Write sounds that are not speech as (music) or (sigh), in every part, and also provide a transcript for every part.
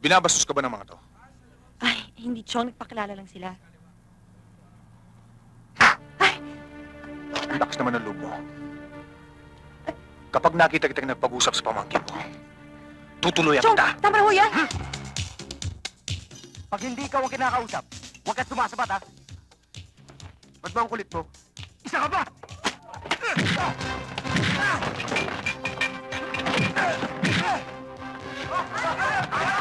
Binabastos ka ba ng mga to? Ay, hindi, Chong. Nagpakilala lang sila. Ang lakas naman ng loob mo. Kapag nakita kitang nagpag-usap sa pamangkin mo, tutuloyan Chong, kita. tama na ho yan! Pag hindi ikaw ang kinakausap, huwag ka sumasabat, ha? Ba't ba ang kulit mo? Isa ka ba? Bonsai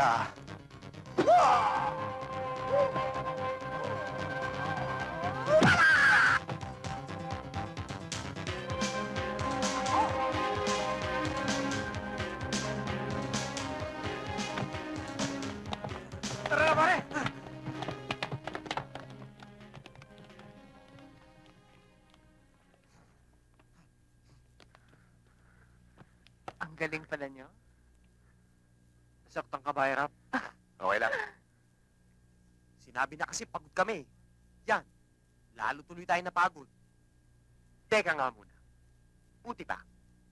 pala. Tara pare! Ang galing pala niyo. Nasaktan ka ba, Hirap? (laughs) Okay lang. Sinabi na kasi pagod kami. Yan. Lalo tuloy tayo napagod. Teka nga muna. Buti pa.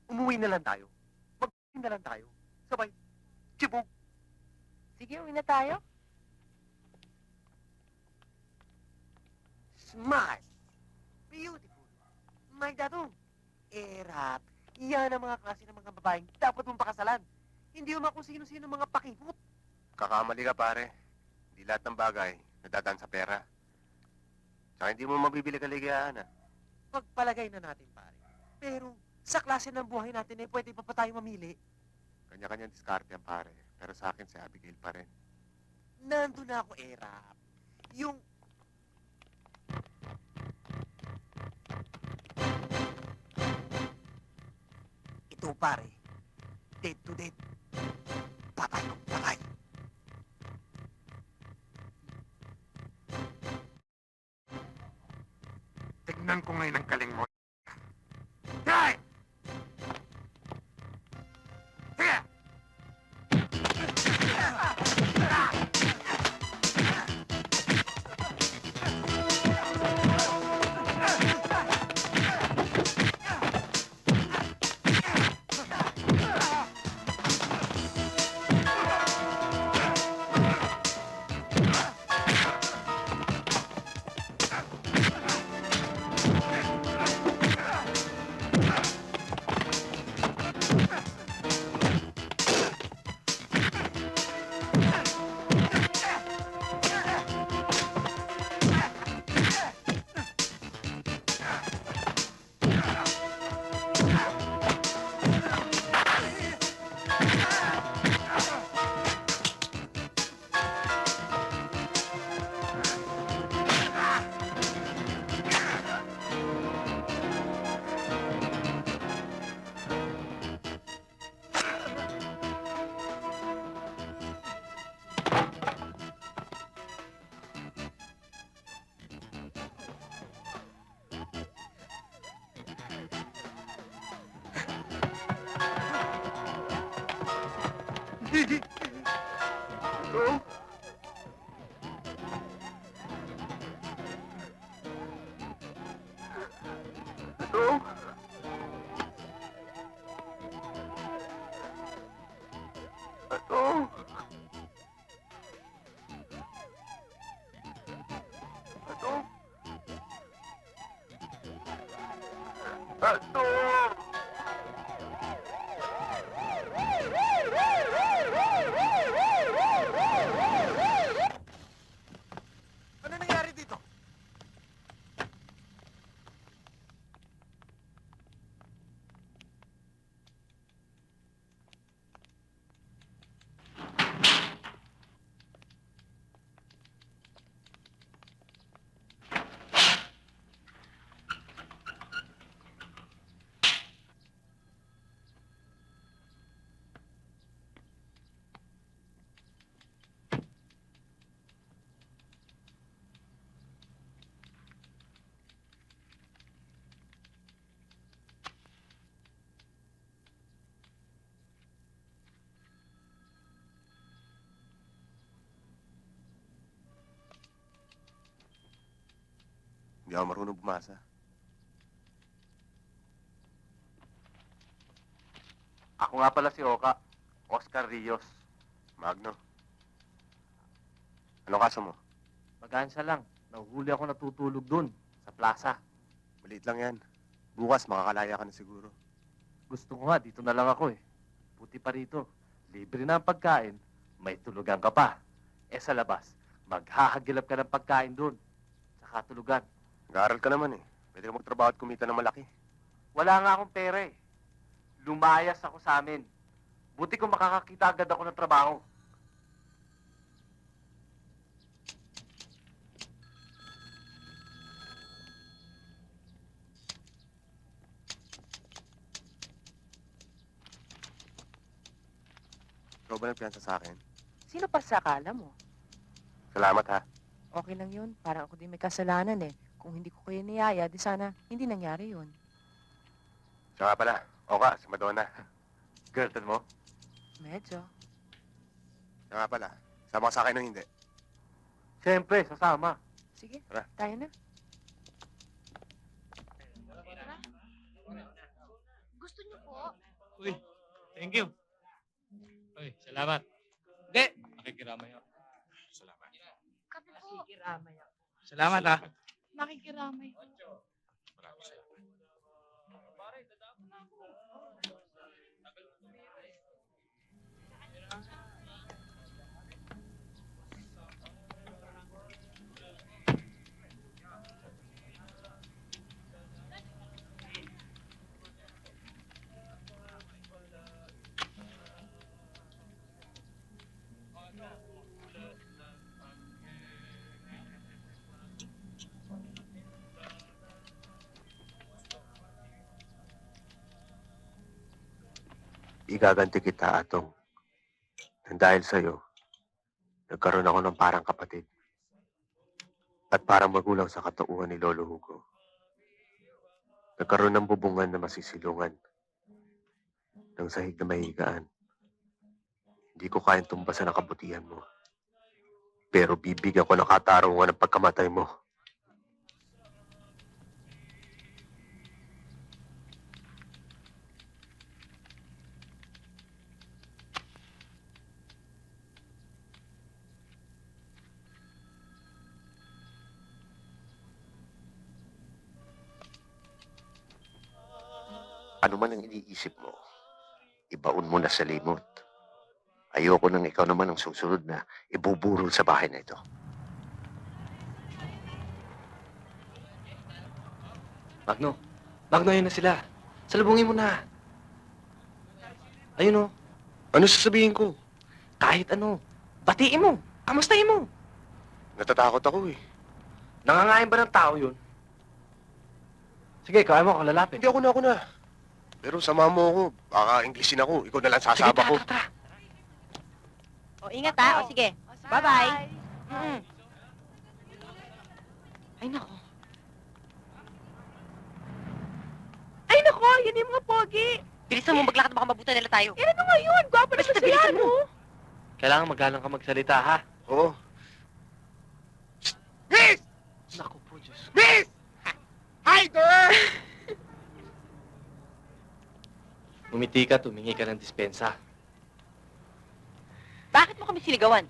Umuwi na lang tayo. mag na lang tayo. Sabay. Chibog. Sige, uwi na tayo. Smile. Beautiful. My dadong. Erap. Iyan ang mga klase ng mga babaeng dapat mong pakasalan. Hindi mga kung sino-sino mga pakipot. Kakamali ka, pare. Hindi lahat ng bagay nadadaan sa pera. Tsaka hindi mo mabibili kaligayahan, ah. Pagpalagay na natin, pare. Pero sa klase ng buhay natin, eh, pwede pa pa tayo mamili. Kanya-kanya diskarte yan, pare. Pero sa akin, si Abigail pa rin. Nandun na ako, Erap. Yung... Ito, pare. Dead to dead. Patay patay. Tignan ko ngayon ang galing mo. Ano? Ano nangyari dito? Hindi ako marunong bumasa. Ako nga pala si Oka. Oscar Rios. Magno. Ano kaso mo? Magansya lang. Nahuhuli ako natutulog dun. Sa plaza. Maliit lang yan. Bukas makakalaya ka na siguro. Gusto ko nga, dito na lang ako eh. Puti pa rito. Libre na ang pagkain. May tulugan ka pa. Eh sa labas, maghahagilap ka ng pagkain dun. Sa tulugan. Nag-aaral ka naman eh. Pwede ka magtrabaho at kumita ng malaki. Wala nga akong pera eh. Lumayas ako sa amin. Buti kung makakakita agad ako ng trabaho. Ikaw ba nagpiyansa sa akin? Sino pa sa akala mo? Salamat ha. Okay lang yun. Parang ako din may kasalanan eh. Kung hindi ko kayo niyaya, di sana hindi nangyari yun. Siya nga pala. Oka, si Madonna. (laughs) Girlfriend mo? Medyo. Siya nga pala. Sama ka sa akin o hindi? Siyempre, sasama. Sige, Tara. tayo na. Gusto niyo po? Uy, thank you. Uy, salamat. Hindi. Makikiramay ako. Salamat. Kape po. Salamat ah. Makikiramay. Maraming salamat. Igaganti kita, Atong. Nang dahil sa'yo, nagkaroon ako ng parang kapatid. At parang magulang sa katauhan ni Lolo Hugo. Nagkaroon ng bubungan na masisilungan. Ng sahig na mahigaan. Hindi ko kayang tumbasan ang kabutihan mo. Pero bibigyan ko ng katarungan ng pagkamatay mo. Ano man ang iniisip mo, ibaon mo na sa limot. Ayoko nang ikaw naman ang susunod na ibuburol sa bahay na ito. Magno. Magno, ayun na sila. Salubungin mo na. Ayun o. Ano sasabihin ko? Kahit ano. Batiin mo. Kamustahin mo. Natatakot ako eh. Nangangain ba ng tao yun? Sige, kaya mo ako lalapit. Hindi ako na ako na. Pero sama mo ako. Baka Englishin ako. Ikaw na lang sasaba ko. O, ingat ha. O, sige. Bye-bye. Mm. Ay, nako. Ay, nako. Yan yung mga pogi. Bilisan mo maglakad baka mabuta nila tayo. Eh, ano nga yun? Gwapo na Basta sila, bilisan no? Kailangan magalang ka magsalita, ha? Oo. Miss! Naku po, Diyos. Miss! Hi, girl! Umiti ka, tumingi ka ng dispensa. Bakit mo kami siligawan?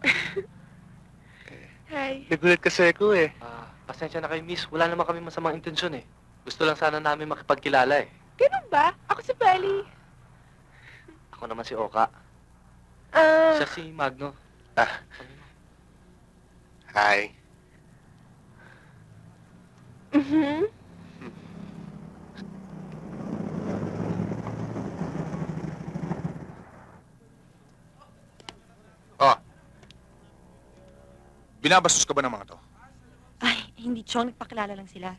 (laughs) Hi. Nagulat kasi ako eh. Ah, pasensya na kayo, miss. Wala naman kami masamang intensyon eh. Gusto lang sana namin makipagkilala eh. Ganun ba? Ako si Belly. Ako naman si Oka. Ah, Siya si Magno. Hi. mhm. Binabastos ka ba ng mga to? Ay, hindi, Chong. Nagpakilala lang sila.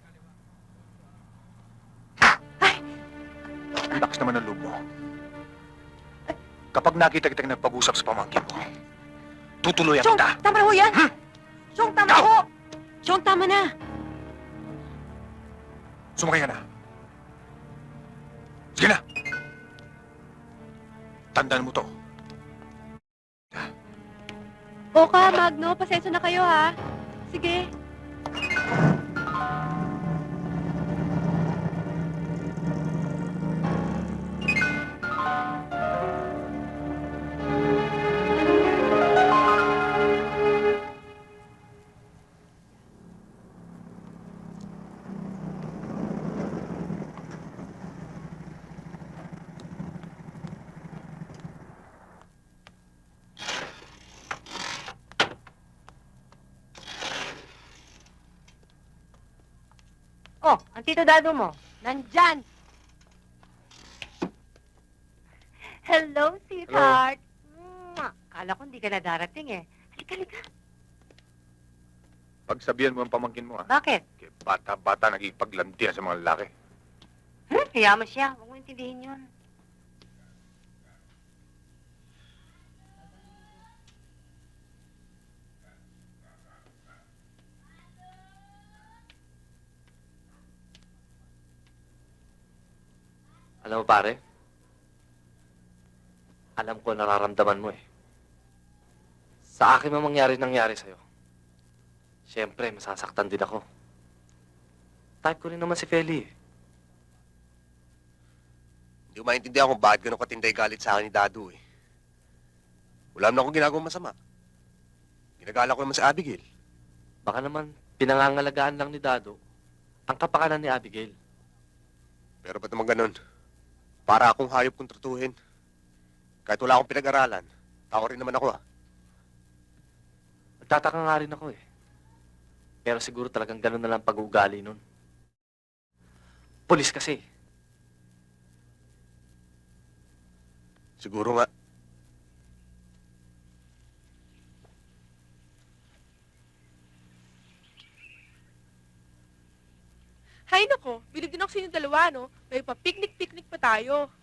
Ang lakas naman ng loob mo. Kapag nakita kitang nagpag-usap sa pamangkin mo, tutuloy Chong, kita. tama na ho yan! Chong, tama na Ikaw! ho! Chong, tama na! Sumakay ka na. Sige na. Tandaan mo to. Oka, Magno, pasensya na kayo ha. Sige. Ang tito dado mo. Nandyan! Hello, sweetheart. Mwah! Kala ko hindi ka na darating eh. Halika, halika. Pagsabihan mo ang pamangkin mo, ah. Bakit? Bata-bata nagipaglantian sa mga lalaki. Hmm? Kaya mo siya. Huwag mo intindihin yun. Alam mo, pare? Alam ko nararamdaman mo eh. Sa akin man mangyari nangyari sa'yo. Siyempre, masasaktan din ako. Type ko rin naman si Feli eh. Hindi ko maintindihan kung bakit ganun katinday galit sa akin ni Dado eh. Wala naman akong ginagawang masama. Ginagala ko naman si Abigail. Baka naman pinangangalagaan lang ni Dado ang kapakanan ni Abigail. Pero ba't naman ganun? Para akong hayop kong tratuhin. Kahit wala akong pinag-aralan, tao rin naman ako ah. Nagtataka nga rin ako eh. Pero siguro talagang ganun na lang pag-uugali nun. Pulis kasi. Siguro nga. Hay nako, bilib din ako sa inyong dalawa, no? May pa-picnic-picnic pa tayo.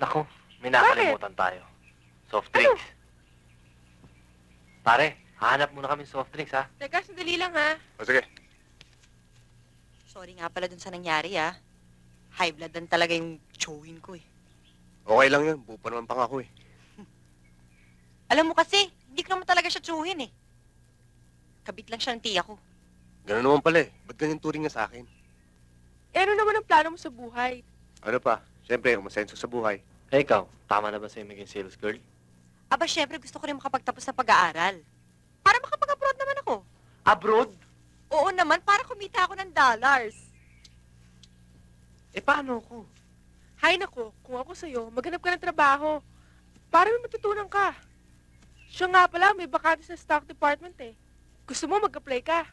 Nako, may nakalimutan tayo. Soft drinks. Pare, hanap muna kami soft drinks ha. Teka, sandali lang ha. O sige, Sorry nga pala dun sa nangyari ah. High blood lang talaga yung chewin ko eh. okay lang yun. Buo pa naman pang ako eh. (laughs) Alam mo kasi, hindi ko naman talaga siya chewin eh. Kabit lang siya ng tiya ko. Ganun naman pala eh. Ba't ganyan turing niya sa akin? Eh, ano naman ang plano mo sa buhay? Ano pa? Siyempre, umasenso sa buhay. Eh ikaw, tama na ba sa'yo maging sales girl? Aba, syempre gusto ko rin makapagtapos ng pag-aaral. Para makapag-abroad naman ako. Abroad? Oo naman, para kumita ako ng dollars. Eh paano ako? Hay nako, kung ako sa'yo, maghanap ka ng trabaho. Para may matutunan ka. Siya nga pala, may bakante sa stock department eh. Gusto mo mag-apply ka.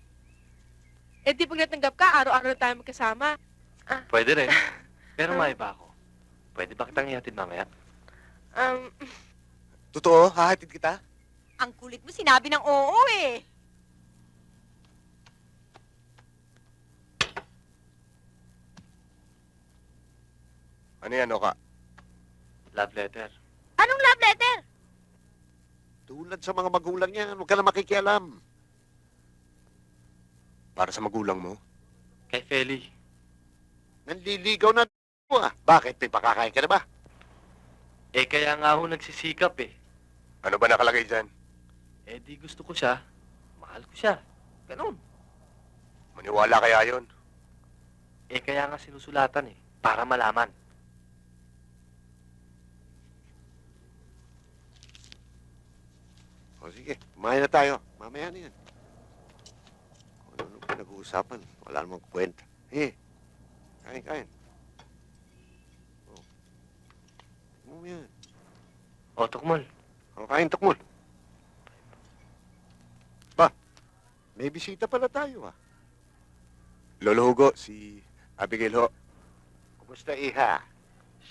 Eh di pag natanggap ka, araw-araw na tayo magkasama. Pwede rin. (laughs) Pero may iba ako. Pwede ba kitang ihatid mamaya? Um, Totoo? Hahatid kita? Ang kulit mo, sinabi ng oo eh. Ano yan, Oka? Love letter. Anong love letter? Tulad sa mga magulang yan, huwag ka na makikialam. Para sa magulang mo? Kay Feli. Nanliligaw na mo ah. Bakit? May pakakain ka na ba? Eh kaya nga ako nagsisikap eh. Ano ba nakalagay dyan? Eh di gusto ko siya, mahal ko siya. Ganon. Maniwala kaya yon? Eh kaya nga sinusulatan eh, para malaman. O sige, kumain na tayo. Mamaya na yan. Kung ano pinag-uusapan, wala namang kwenta. Eh, kain, kain. Oh. Ano yan? O, Tukmol, O, kain, tukmol. Ba, may bisita pala tayo ah. Lolo Hugo, si Abigail ho. Kumusta, iha?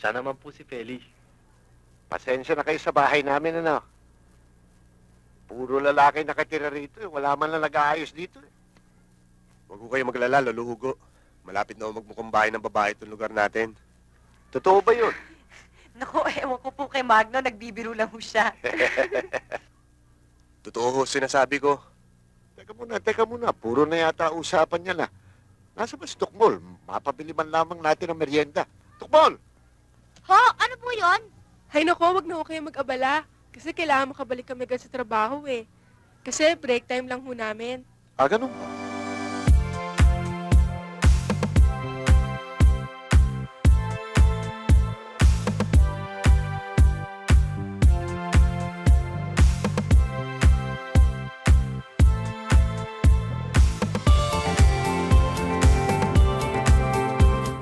siya naman po si Feli. Pasensya na kayo sa bahay namin, ano? Puro lalaki nakatira rito. eh. Wala man lang nag-aayos dito. eh. Huwag ko kayo maglala, Lolo Hugo. Malapit na magmukhang bahay ng babae itong lugar natin. Totoo ba yun? (laughs) Naku, ewan ko po kay Magno, nagbibiro lang ho siya. (laughs) Totoo ho, sinasabi ko. Teka muna, teka muna. Puro na yata usapan niya na. Nasa ba si Tukmol? Mapabili man lamang natin ng merienda. Tukmol! Ho, ano po yon? Hay nako, wag na ho kayo mag-abala. Kasi kailangan makabalik kami agad sa trabaho eh. Kasi break time lang ho namin. Ah, ganun ba?